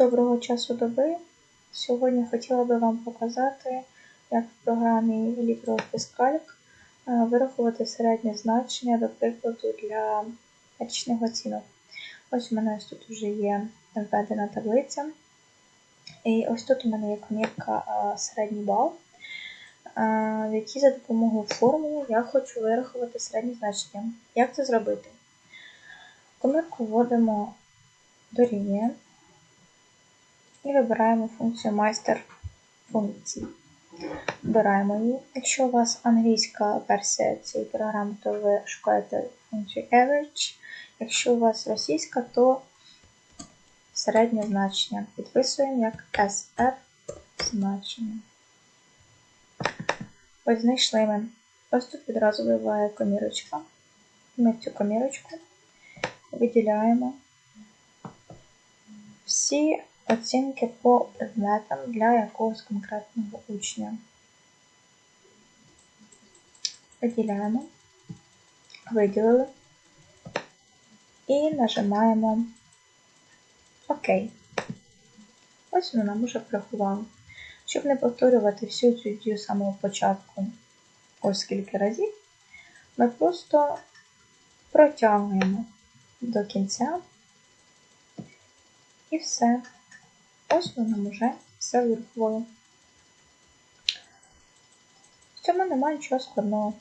Доброго часу доби. Сьогодні хотіла би вам показати, як в програмі LibreOffice Calc е, вирахувати середнє значення, до прикладу, для річних оцінок. Ось у мене ось тут вже є введена таблиця. І ось тут у мене є комірка е, середній бал, е, в якій за допомогою формули я хочу вирахувати середнє значення. Як це зробити? Комірку вводимо дорівнює і вибираємо функцію майстер функцій. Вибираємо її. Якщо у вас англійська версія цієї програми, то ви шукаєте функцію average. Якщо у вас російська, то середнє значення. Підписуємо як SF значення. Ось знайшли ми. Ось тут відразу вибиває комірочка. Ми цю комірочку виділяємо всі оцінки по предметам для якогось конкретного учня. Виділяємо, виділили і нажимаємо ОК. Ось воно нам уже порахувало. Щоб не повторювати всю цю дію з самого початку ось скільки разів, ми просто протягуємо до кінця і все. Ось воно вже все вирахувало. В цьому немає нічого складного.